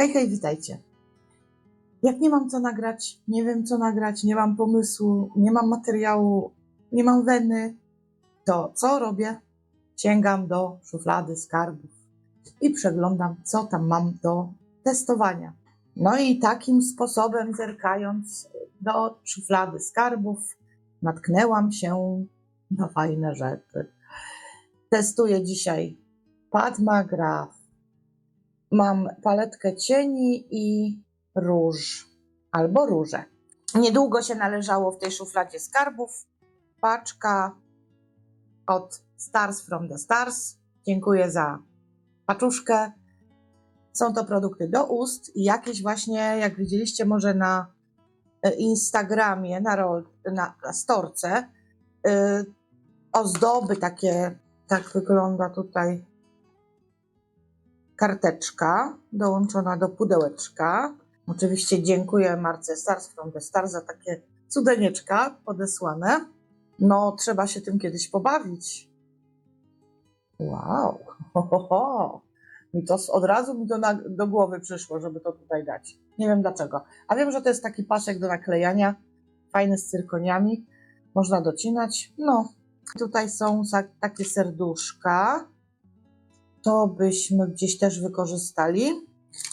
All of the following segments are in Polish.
Hej, hej, witajcie. Jak nie mam co nagrać, nie wiem co nagrać, nie mam pomysłu, nie mam materiału, nie mam weny, to co robię? Sięgam do szuflady skarbów i przeglądam, co tam mam do testowania. No i takim sposobem, zerkając do szuflady skarbów, natknęłam się na fajne rzeczy. Testuję dzisiaj Padmagraph. Mam paletkę cieni i róż albo róże. Niedługo się należało w tej szufladzie skarbów paczka od Stars from the Stars. Dziękuję za paczuszkę. Są to produkty do ust i jakieś właśnie, jak widzieliście może na e, Instagramie, na, rol, na, na storce, y, ozdoby takie, tak wygląda tutaj karteczka dołączona do pudełeczka. Oczywiście dziękuję marce Stars from the Stars za takie cudenieczka podesłane. No, trzeba się tym kiedyś pobawić. Wow, ho, ho, ho. Mi to od razu mi na, do głowy przyszło, żeby to tutaj dać. Nie wiem dlaczego. A wiem, że to jest taki pasek do naklejania, fajny z cyrkoniami. Można docinać. No, tutaj są takie serduszka. To byśmy gdzieś też wykorzystali.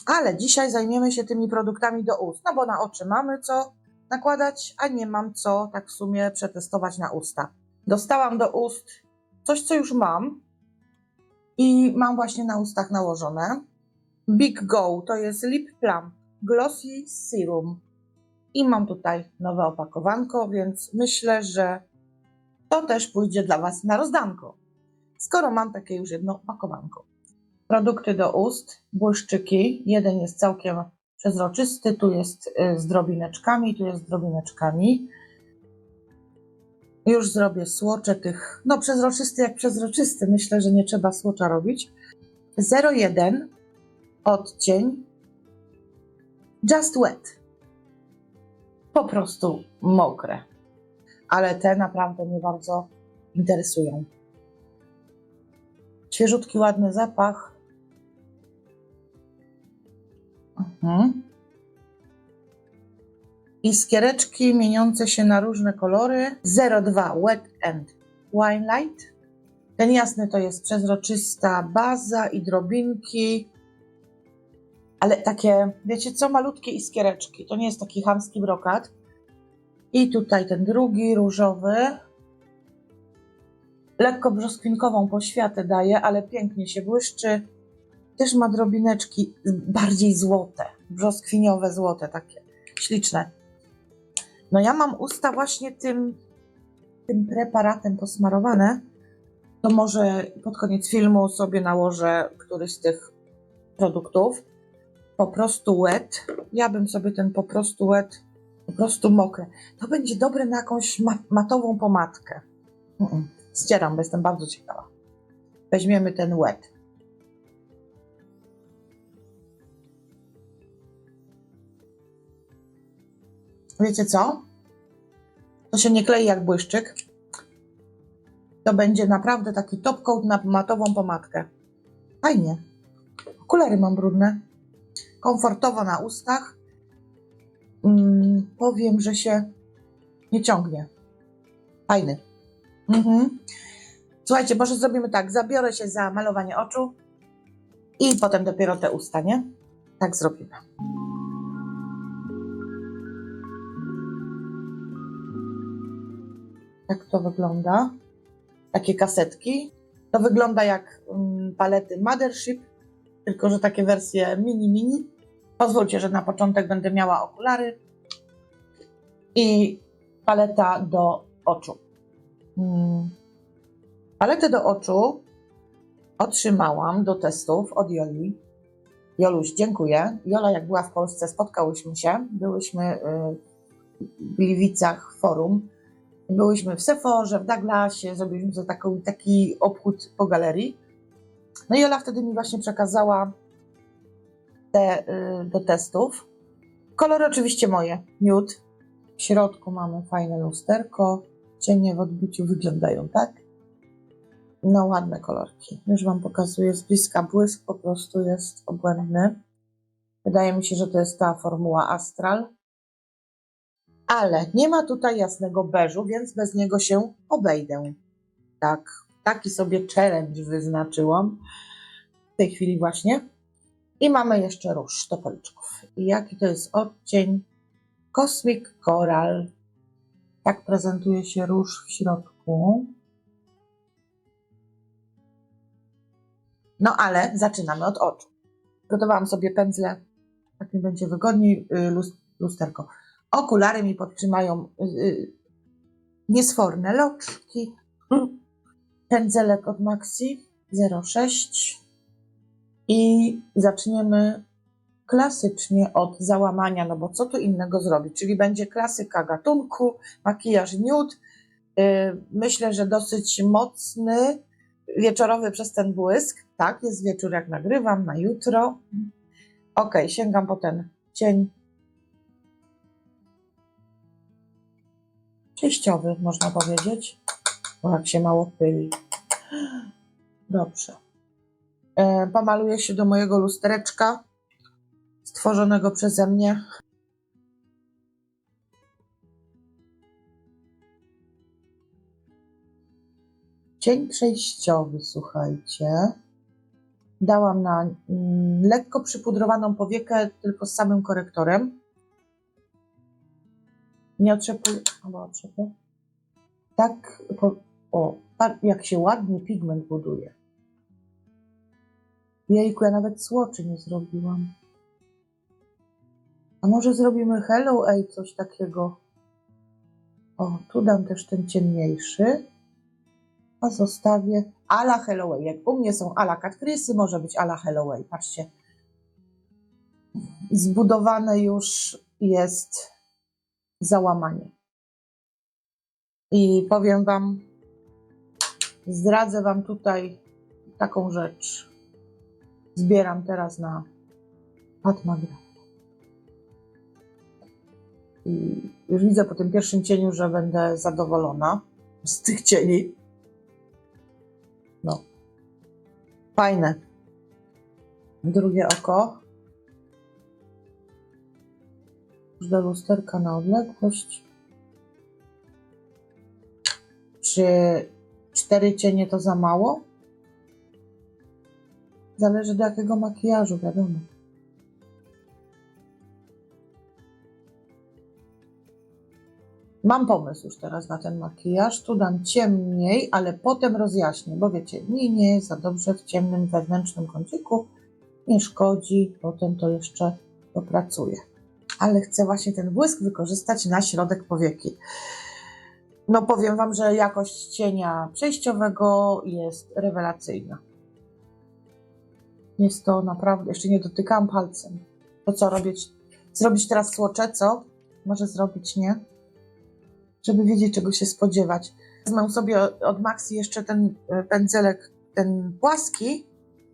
Ale dzisiaj zajmiemy się tymi produktami do ust. No bo na oczy mamy co nakładać, a nie mam co tak w sumie przetestować na usta. Dostałam do ust coś, co już mam i mam właśnie na ustach nałożone. Big Go to jest Lip Plump Glossy Serum. I mam tutaj nowe opakowanko, więc myślę, że to też pójdzie dla Was na rozdanko. Skoro mam takie już jedno opakowanko. Produkty do ust, błyszczyki. Jeden jest całkiem przezroczysty, tu jest y, z drobineczkami, tu jest z drobineczkami. Już zrobię słocze tych, no przezroczysty jak przezroczysty, myślę, że nie trzeba słocza robić. 01 odcień Just Wet. Po prostu mokre. Ale te naprawdę mnie bardzo interesują. Świeżutki, ładny zapach. Mhm. Iskiereczki mieniące się na różne kolory. 02 Wet and Wine Light. Ten jasny to jest przezroczysta baza i drobinki. Ale takie, wiecie co, malutkie iskiereczki. To nie jest taki chamski brokat. I tutaj ten drugi, różowy. Lekko brzoskwinkową poświatę daje, ale pięknie się błyszczy. Też ma drobineczki bardziej złote, brzoskwiniowe złote, takie śliczne. No ja mam usta właśnie tym, tym preparatem posmarowane. To może pod koniec filmu sobie nałożę któryś z tych produktów. Po prostu wet. Ja bym sobie ten po prostu wet, po prostu mokre. To będzie dobre na jakąś ma- matową pomadkę. Mm-mm. Ścieram, bo jestem bardzo ciekawa. Weźmiemy ten wet. Wiecie co? To się nie klei jak błyszczyk. To będzie naprawdę taki top coat na matową pomadkę. Fajnie. Okulary mam brudne. Komfortowo na ustach. Mm, powiem, że się nie ciągnie. Fajny. Mhm. Słuchajcie, może zrobimy tak. Zabiorę się za malowanie oczu i potem dopiero te usta, nie? Tak zrobimy. Jak to wygląda? Takie kasetki. To wygląda jak mm, palety Mothership, tylko że takie wersje mini mini. Pozwólcie, że na początek będę miała okulary i paleta do oczu. Mm. Paletę do oczu otrzymałam do testów od Joli. Joluś, dziękuję. Jola, jak była w Polsce, spotkałyśmy się. Byłyśmy y, w Gliwicach forum. Byłyśmy w Seforze, w Douglasie, zrobiliśmy sobie taką, taki obchód po galerii. No i Jola wtedy mi właśnie przekazała te y, do testów. Kolory oczywiście moje. Miód. W środku mamy fajne lusterko. Cienie w odbiciu wyglądają tak. No ładne kolorki. Już Wam pokazuję z bliska. Błysk po prostu jest obłędny. Wydaje mi się, że to jest ta formuła Astral. Ale nie ma tutaj jasnego beżu, więc bez niego się obejdę. Tak, taki sobie challenge wyznaczyłam w tej chwili właśnie. I mamy jeszcze róż topolczków. I jaki to jest odcień? Cosmic Coral. Tak prezentuje się róż w środku. No ale zaczynamy od oczu. Gotowałam sobie pędzle, tak mi będzie wygodniej, y, lus- lusterko. Okulary mi podtrzymają y, y, niesforne loczki. Pędzelek od Maxi 06. I zaczniemy klasycznie od załamania, no bo co tu innego zrobić? Czyli będzie klasyka gatunku, makijaż nude. Y, Myślę, że dosyć mocny, wieczorowy przez ten błysk. Tak, jest wieczór jak nagrywam, na jutro. Ok, sięgam po ten cień przejściowy, można powiedzieć. Bo jak się mało pyli. Dobrze. E, pomaluję się do mojego lustereczka stworzonego przeze mnie. Cień przejściowy, słuchajcie. Dałam na mm, lekko przypudrowaną powiekę, tylko z samym korektorem. Nie otrzepuję. Tak, po, o, jak się ładnie pigment buduje. Jejku, ja nawet słoczy nie zrobiłam. A może zrobimy Hello Ej, coś takiego? O, tu dam też ten ciemniejszy. A zostawię ala Hello Ej. Jak u mnie są ala Cat Chrisy, może być ala Hello Ej. Patrzcie. Zbudowane już jest załamanie. I powiem Wam, zdradzę Wam tutaj taką rzecz. Zbieram teraz na Patmagraf. I już widzę po tym pierwszym cieniu, że będę zadowolona z tych cieni. No. Fajne. Drugie oko. Do lusterka na odległość. Czy cztery cienie to za mało? Zależy do jakiego makijażu, wiadomo. Mam pomysł już teraz na ten makijaż. Tu dam ciemniej, ale potem rozjaśnię, bo wiecie, mi nie jest za dobrze w ciemnym wewnętrznym kąciku. Nie szkodzi, potem to jeszcze dopracuję. Ale chcę właśnie ten błysk wykorzystać na środek powieki. No powiem Wam, że jakość cienia przejściowego jest rewelacyjna. Jest to naprawdę, jeszcze nie dotykałam palcem. To co robić? Zrobić teraz słocze, co? Może zrobić, nie? Żeby wiedzieć, czego się spodziewać. Wezmę sobie od Maxi jeszcze ten e, pędzelek, ten płaski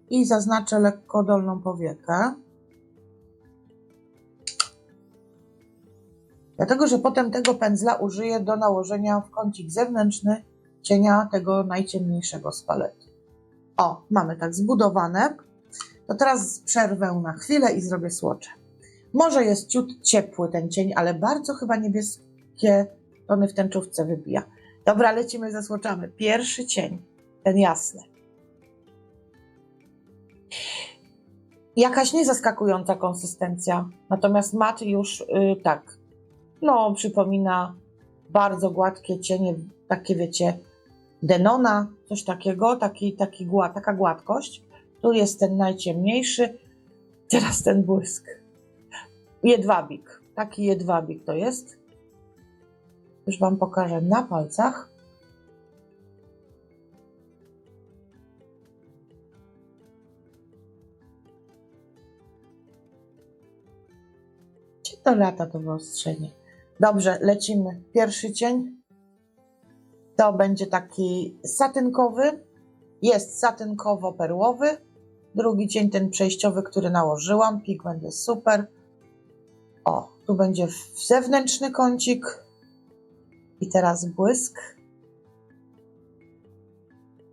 i zaznaczę lekko dolną powiekę. Dlatego, że potem tego pędzla użyję do nałożenia w kącik zewnętrzny cienia tego najciemniejszego z palety. O, mamy tak zbudowane. To teraz przerwę na chwilę i zrobię słocze. Może jest ciut ciepły ten cień, ale bardzo chyba niebieskie tony w tęczówce wybija. Dobra, lecimy ze słoczami. Pierwszy cień, ten jasny. Jakaś niezaskakująca konsystencja, natomiast mat już yy, tak, no przypomina bardzo gładkie cienie, takie wiecie, Denona, coś takiego, taki, taki, taka gładkość. Tu jest ten najciemniejszy, teraz ten błysk. Jedwabik, taki jedwabik to jest. Już Wam pokażę na palcach. Czy to lata to wyostrzenie? Dobrze, lecimy. Pierwszy cień. To będzie taki satynkowy. Jest satynkowo-perłowy. Drugi cień, ten przejściowy, który nałożyłam. Pigment jest super. O, tu będzie zewnętrzny kącik. I teraz błysk.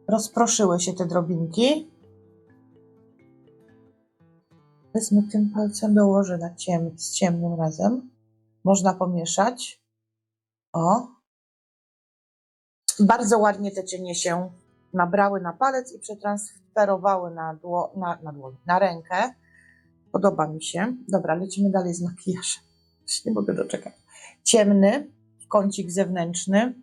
Rozproszyły się te drobinki. Wezmę tym palcem, dołożę na ciem, z ciemnym razem. Można pomieszać. O. Bardzo ładnie te cienie się nabrały na palec i przetransferowały na, dło, na, na, na rękę. Podoba mi się. Dobra, lecimy dalej z makijażem. Już nie mogę doczekać. Ciemny, kącik zewnętrzny.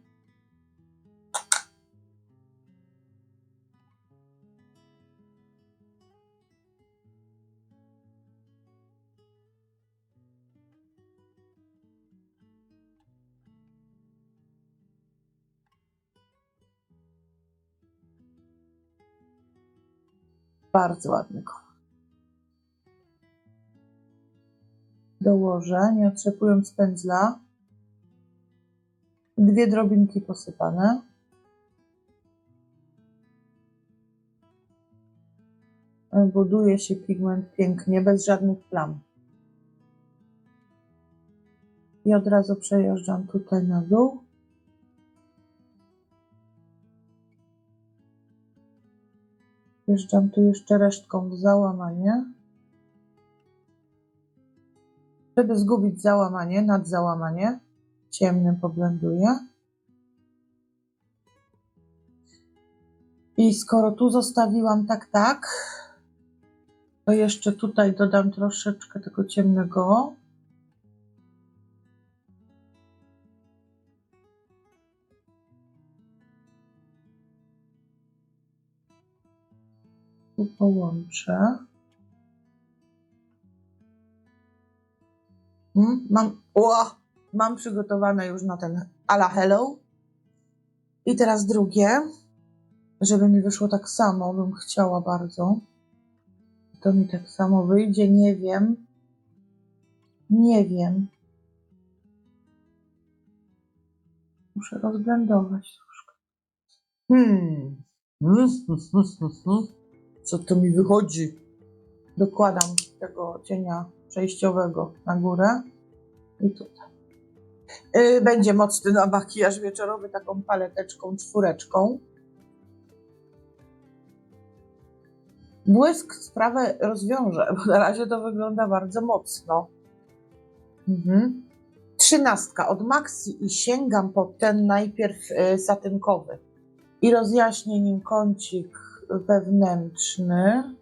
Bardzo ładny kolor. Dołożę, nie otrzepując pędzla. Dwie drobinki posypane. Buduje się pigment pięknie, bez żadnych plam. I od razu przejeżdżam tutaj na dół. Wjeżdżam tu jeszcze resztką w załamanie. Żeby zgubić załamanie, nad załamanie, ciemnym poblenduję. I skoro tu zostawiłam tak, tak, to jeszcze tutaj dodam troszeczkę tego ciemnego. Tu połączę. Mm, Mam, ła, mam przygotowane już na ten ala hello. I teraz drugie, żeby mi wyszło tak samo, bym chciała bardzo. To mi tak samo wyjdzie, nie wiem. Nie wiem. Muszę rozblendować troszkę. Hmm. Mm, mm, mm, mm. Co to mi wychodzi? Dokładam tego cienia przejściowego na górę i tutaj. Yy, Będzie mocny na makijaż wieczorowy taką paleteczką, czwóreczką. Błysk sprawę rozwiąże, bo na razie to wygląda bardzo mocno. Mhm. Trzynastka od Maxi i sięgam po ten najpierw y, satynkowy. I rozjaśnię nim kącik wewnętrzny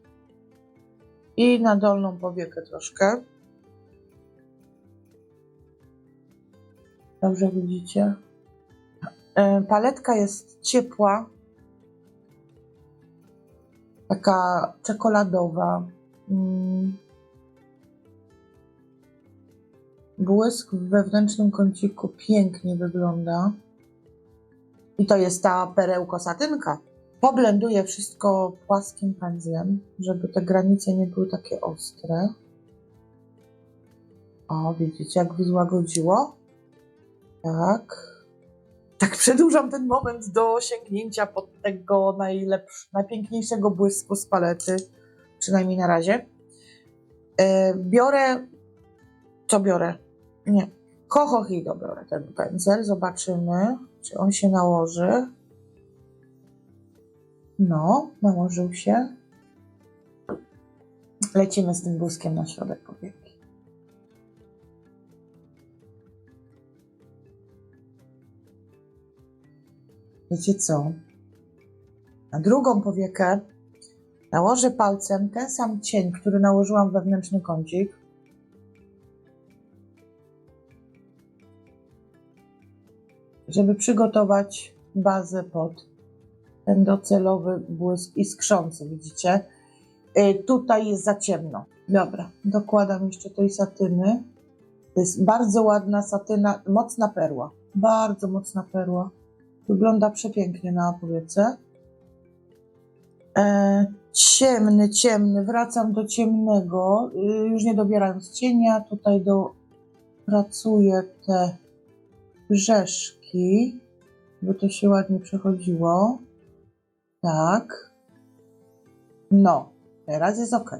i na dolną powiekę troszkę. Dobrze widzicie? E, Paletka jest ciepła, taka czekoladowa. Mm. Błysk w wewnętrznym kąciku pięknie wygląda. I to jest ta perełko satynka. Poblenduję wszystko płaskim pędzlem, żeby te granice nie były takie ostre. O, widzicie, jak wyzłagodziło? Tak. Tak przedłużam ten moment do sięgnięcia pod tego najpiękniejszego błysku z palety, przynajmniej na razie. E, biorę. Co biorę? Nie. Kochohido biorę ten pędzel. Zobaczymy, czy on się nałoży. No, nałożył się. Lecimy z tym błyskiem na środek powieki. Wiecie co? Na drugą powiekę nałożę palcem ten sam cień, który nałożyłam wewnętrzny kącik. Żeby przygotować bazę pod ten docelowy błysk iskrzący, widzicie? Y, tutaj jest za ciemno. Dobra, dokładam jeszcze tej satyny. To jest bardzo ładna satyna, mocna perła. Bardzo mocna perła. Wygląda przepięknie na powiece. E, ciemny, ciemny. Wracam do ciemnego. Y, już nie dobierając cienia. Tutaj do, pracuję te brzeszki, by to się ładnie przechodziło. Tak. No, teraz jest ok.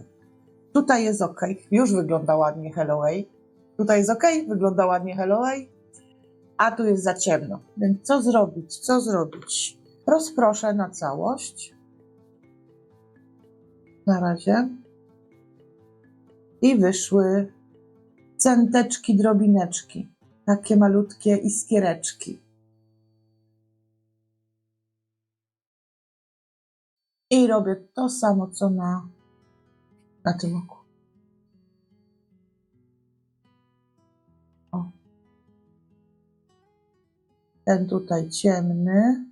Tutaj jest ok. Już wygląda ładnie Helloway. Tutaj jest ok, wygląda ładnie Helloway. A tu jest za ciemno. Więc co zrobić? Co zrobić? Rozproszę na całość. Na razie. I wyszły centeczki, drobineczki. Takie malutkie iskiereczki. I robię to samo, co na, na tym oku. Ten tutaj ciemny.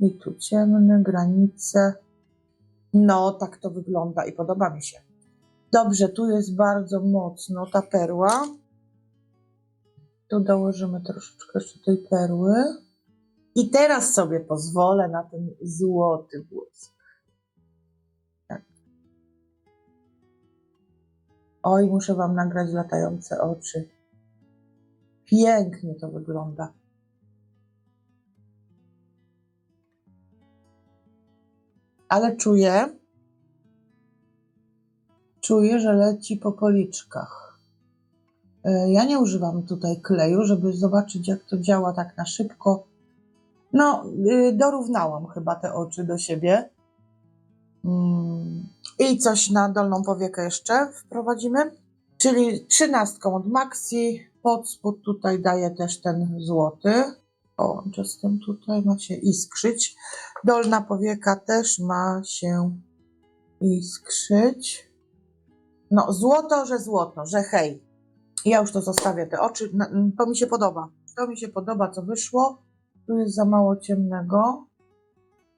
I tu ciemny, granice. No, tak to wygląda i podoba mi się. Dobrze, tu jest bardzo mocno ta perła. Tu dołożymy troszeczkę jeszcze tej perły. I teraz sobie pozwolę na ten złoty błysk. Tak. Oj, muszę Wam nagrać latające oczy. Pięknie to wygląda. Ale czuję, czuję, że leci po policzkach. E, Ja nie używam tutaj kleju, żeby zobaczyć, jak to działa tak na szybko. No, y, dorównałam chyba te oczy do siebie. Mm, I coś na dolną powiekę jeszcze wprowadzimy. Czyli trzynastką od Maxi. Pod spód tutaj daję też ten złoty. Połączę z tym tutaj, ma się iskrzyć. Dolna powieka też ma się iskrzyć. No, złoto, że złoto, że hej. Ja już to zostawię, te oczy. To mi się podoba. To mi się podoba, co wyszło. Tu jest za mało ciemnego.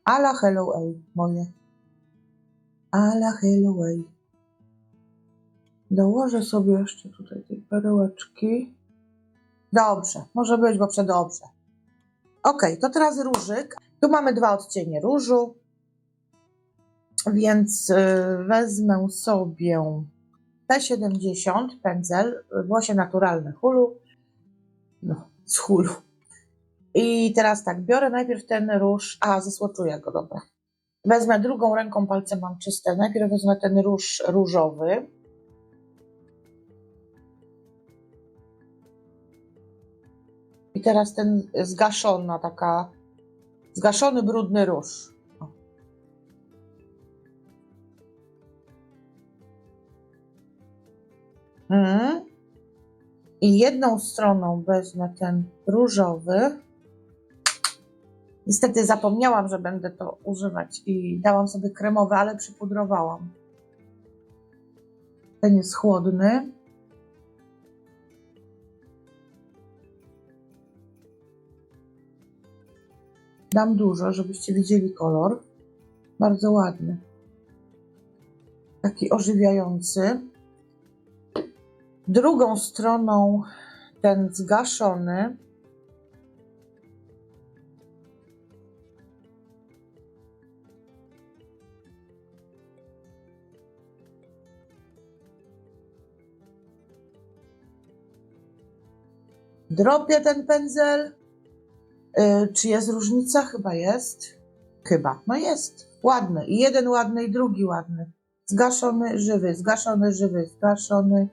Ala Hello Ej, moje. Ala Hello Ej. Dołożę sobie jeszcze tutaj perełeczki. Dobrze, może być, bo przedobrze. Ok, to teraz różyk. Tu mamy dwa odcienie różu. Więc y, wezmę sobie P70 pędzel, włosie naturalne hulu. No, z hulu. I teraz tak, biorę najpierw ten róż, a zasłoczuję go, dobra. Wezmę drugą ręką, palce mam czyste. Najpierw wezmę ten róż różowy. I teraz ten zgaszona, taka, zgaszony, brudny róż. O. Mhm. I jedną stroną wezmę ten różowy. Niestety zapomniałam, że będę to używać i dałam sobie kremowy, ale przypudrowałam. Ten jest chłodny. Dam dużo, żebyście widzieli kolor. Bardzo ładny. Taki ożywiający. Drugą stroną ten zgaszony. Dropię ten pędzel. Y, czy jest różnica? Chyba jest. Chyba. No jest. Ładny. I jeden ładny, i drugi ładny. Zgaszony, żywy, zgaszony, żywy, zgaszony,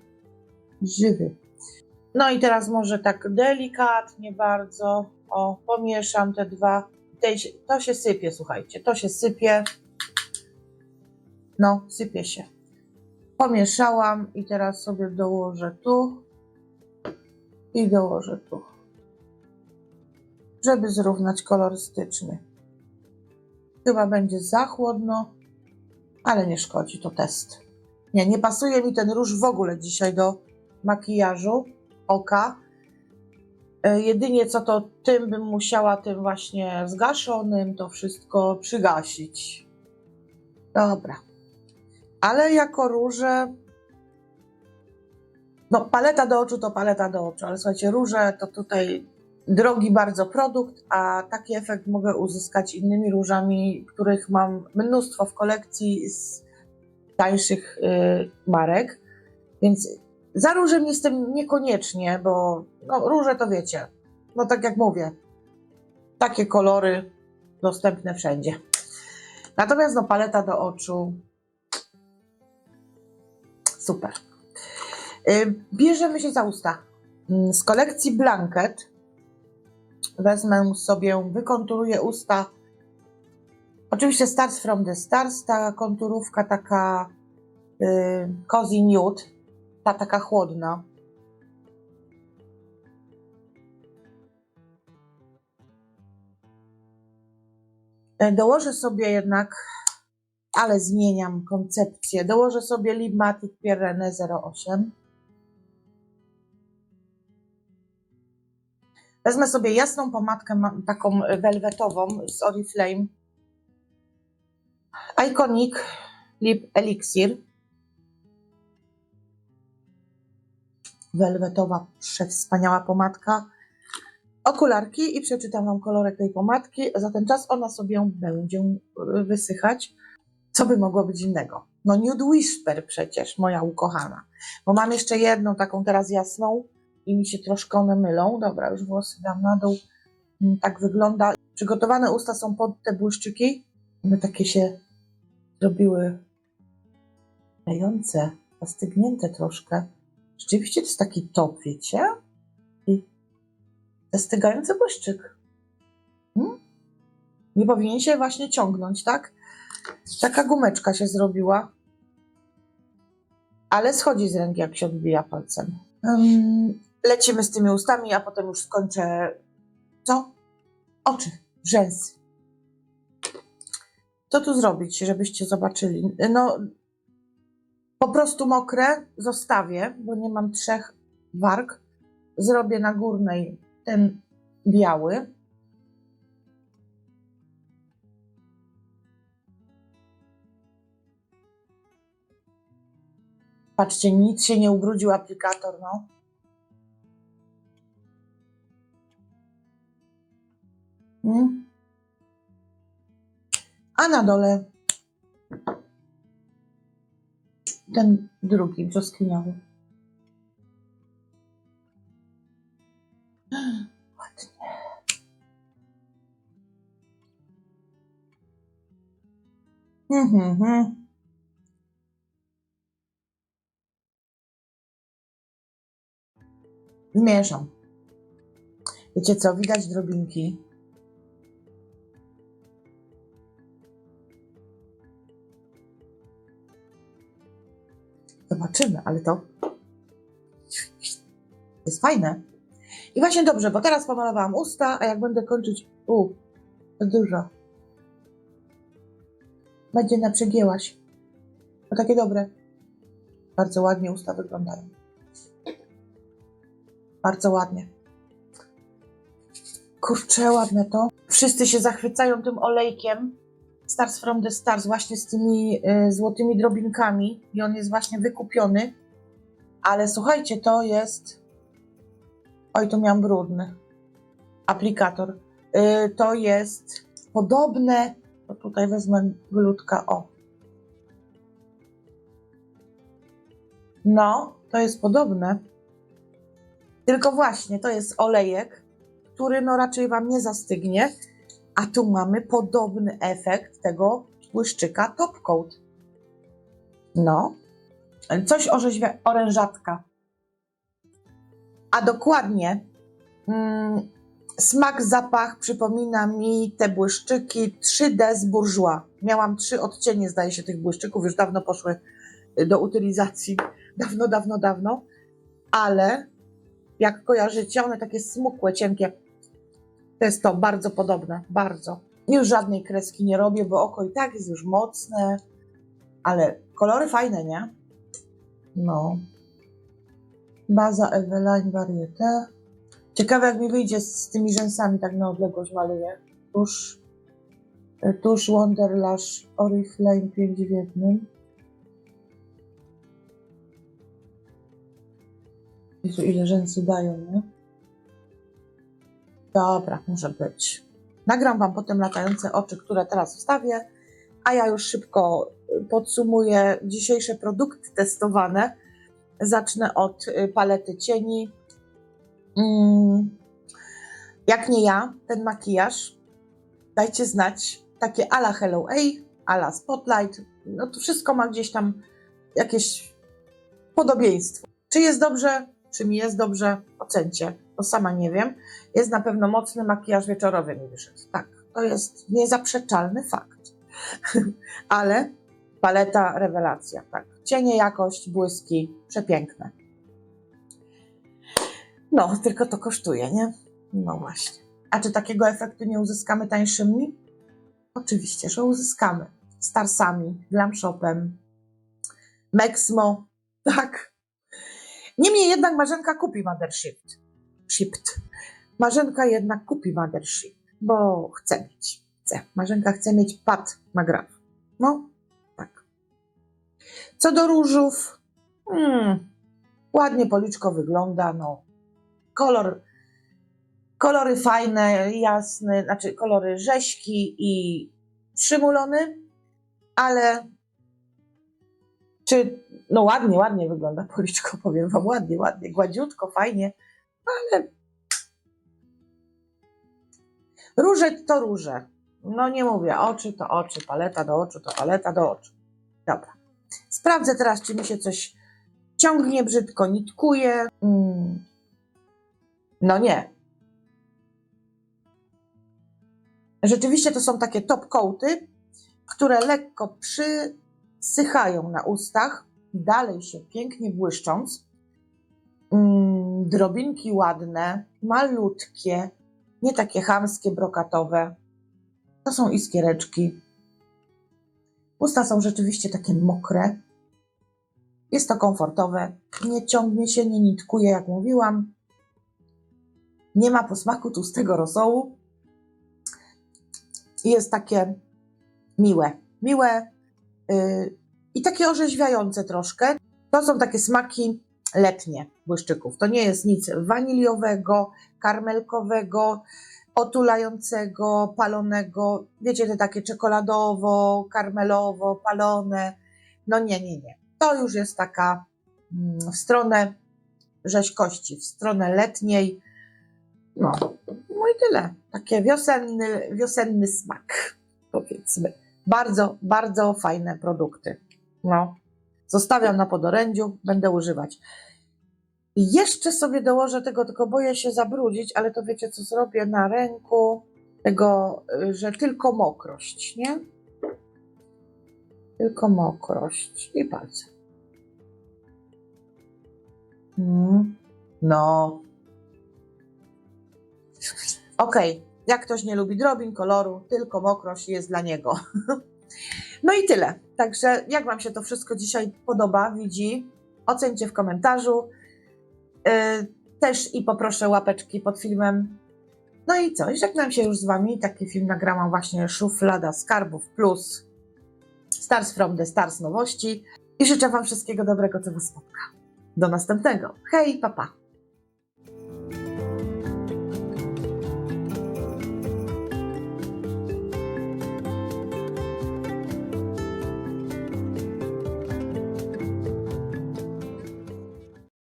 żywy. No i teraz może tak delikatnie bardzo. O, pomieszam te dwa. To się sypie, słuchajcie. To się sypie. No, sypie się. Pomieszałam i teraz sobie dołożę tu i dołożę tu żeby zrównać kolorystyczny. Chyba będzie za chłodno, ale nie szkodzi, to test. Nie, nie pasuje mi ten róż w ogóle dzisiaj do makijażu oka. E, Jedynie co to tym bym musiała tym właśnie zgaszonym to wszystko przygasić. Dobra. Ale jako róże no, paleta do oczu to paleta do oczu, ale słuchajcie, róże to tutaj drogi bardzo produkt, a taki efekt mogę uzyskać innymi różami, których mam mnóstwo w kolekcji z tańszych y, marek. Więc za różem jestem niekoniecznie, bo no, róże to wiecie, no tak jak mówię, takie kolory dostępne wszędzie. Natomiast no, paleta do oczu super. Y, Bierzemy się za usta. Mm, Z kolekcji Blanket wezmę sobie, wykonturuję usta. Oczywiście Stars from the Stars, ta konturówka taka yy, Cozy Nude, ta taka chłodna. E, Dołożę sobie jednak, ale zmieniam koncepcję. Dołożę sobie Libmatic Pierrenne 08. Wezmę sobie jasną pomadkę, ma- taką welwetową z Oriflame. Iconic Lip Elixir. Welwetowa, przewspaniała pomadka. Okularki i przeczytam Wam kolorek tej pomadki. Za ten czas ona sobie będzie y, wysychać. Co by mogło być innego? No Nude Whisper przecież, moja ukochana. Bo mam jeszcze jedną taką teraz jasną i mi się troszkę one mylą. Dobra, już włosy dam na dół. Mm, Tak wygląda. Przygotowane usta są pod te błyszczyki. One takie się zrobiły lejące, zastygnięte troszkę. Rzeczywiście to jest taki top, wiecie? I zastygający błyszczyk. Hmm? Nie powinien się właśnie ciągnąć, tak? Taka gumeczka się zrobiła. Ale schodzi z ręki, jak się odbija palcem. Ym, lecimy z tymi ustami, a potem już skończę. Co? Oczy, rzęsy. Co tu zrobić, żebyście zobaczyli? No, po prostu mokre zostawię, bo nie mam trzech warg. Zrobię na górnej ten biały. Patrzcie, nic się nie ubrudził aplikator, no. A na dole ten drugi brzoskwiniowy. Mhm, mhm. Zmieszam. Wiecie co? Widać drobinki. Zobaczymy, ale to jest fajne. I właśnie dobrze, bo teraz pomalowałam usta, a jak będę kończyć. U, to dużo. Będzie na przegiełaś. To takie dobre. Bardzo ładnie usta wyglądają. Bardzo ładnie. Kurczę, ładne to. Wszyscy się zachwycają tym olejkiem. Stars from the Stars, właśnie z tymi y, złotymi drobinkami. I on jest właśnie wykupiony. Ale słuchajcie, to jest. Oj, tu miałam brudny. Aplikator. Y, to jest podobne. To tutaj wezmę glutka. O. No, to jest podobne. Tylko właśnie to jest olejek, który no raczej Wam nie zastygnie, a tu mamy podobny efekt tego błyszczyka Top Coat. No, coś orzeźwia, orężatka. A dokładnie mm, smak, zapach przypomina mi te błyszczyki 3D z Bourjois. Miałam trzy odcienie, zdaje się, tych błyszczyków, już dawno poszły do utylizacji. Dawno, dawno, dawno. Ale jak kojarzycie, one takie smukłe, cienkie. To jest to bardzo podobne, bardzo. Już żadnej kreski nie robię, bo oko i tak jest już mocne, ale kolory fajne, nie? No. Baza Eveline Varieté. Ciekawe, jak mi wyjdzie z tymi rzęsami, tak na odległość maluję. Tuż, tuż Wonderlash Oriflame 5 w jednym. Jezu, ile rzęsy dają, nie? Dobra, może być. Nagram Wam potem latające oczy, które teraz wstawię, a ja już szybko y, podsumuję dzisiejsze produkty testowane. Zacznę od y, palety cieni. Mm, Jak nie ja, ten makijaż, dajcie znać. Takie ala Hello A, ala Spotlight. No to wszystko ma gdzieś tam jakieś podobieństwo. Czy jest dobrze, czy mi jest dobrze, ocencie, bo sama nie wiem. Jest na pewno mocny makijaż wieczorowy mi wyszedł. Tak, to jest niezaprzeczalny fakt. Ale Paleta, rewelacja, tak. Cienie, jakość, błyski, przepiękne. No, tylko to kosztuje, nie? No właśnie. A czy takiego efektu nie uzyskamy tańszymi? Oczywiście, że uzyskamy. Starsami, Glam Shopem, Mexmo, tak. Niemniej jednak Marzenka kupi Mothershift. Shift. Marzenka jednak kupi Mothershift, bo chce mieć. Chce. Marzenka chce mieć pad na graf. No, tak. Co do różów, hmm, ładnie policzko wygląda, no. Kolor, kolory fajne, jasne, znaczy kolory rzeźki i przymulony, ale czy, no ładnie, ładnie wygląda policzko, powiem wam, ładnie, ładnie, gładziutko, fajnie, ale róże to róże. No nie mówię, oczy to oczy, paleta do oczu to paleta do oczu. Dobra. Sprawdzę teraz, czy mi się coś ciągnie brzydko, nitkuje. Mm. No nie. Rzeczywiście to są takie top coaty, które lekko przysychają na ustach, dalej się pięknie błyszcząc. Mm, drobinki ładne, malutkie, nie takie chamskie, brokatowe. To są iskiereczki. Usta są rzeczywiście takie mokre. Jest to komfortowe. Nie ciągnie się, nie nitkuje, jak mówiłam. Nie ma posmaku tłustego rosołu. Jest takie miłe. Miłe i takie orzeźwiające troszkę. To są takie smaki letnie błyszczyków. To nie jest nic waniliowego, karmelkowego, otulającego, palonego. Wiecie, te takie czekoladowo, karmelowo, palone. No nie, nie, nie. To już jest taka mm, w stronę rzeźkości, w stronę letniej. No, no i tyle. Takie wiosenny, wiosenny smak, powiedzmy. Bardzo, bardzo fajne produkty. No, zostawiam na podorędziu, będę używać. I jeszcze sobie dołożę tego, tylko boję się zabrudzić, ale to wiecie, co zrobię na ręku, tego, y, że tylko mokrość, nie? Tylko mokrość i palce. Mm. No. Okej, jak ktoś nie lubi drobin, koloru, tylko mokrość jest dla niego. No i tyle. Także jak Wam się to wszystko dzisiaj podoba, widzi, ocencie w komentarzu. Yy, też i poproszę łapeczki pod filmem. No i co? Żegnam się już z Wami. Taki film nagrałam właśnie Szuflada Skarbów plus Stars from the Stars nowości. I życzę Wam wszystkiego dobrego, co Was spotka. Do następnego. Hej, papa. Pa.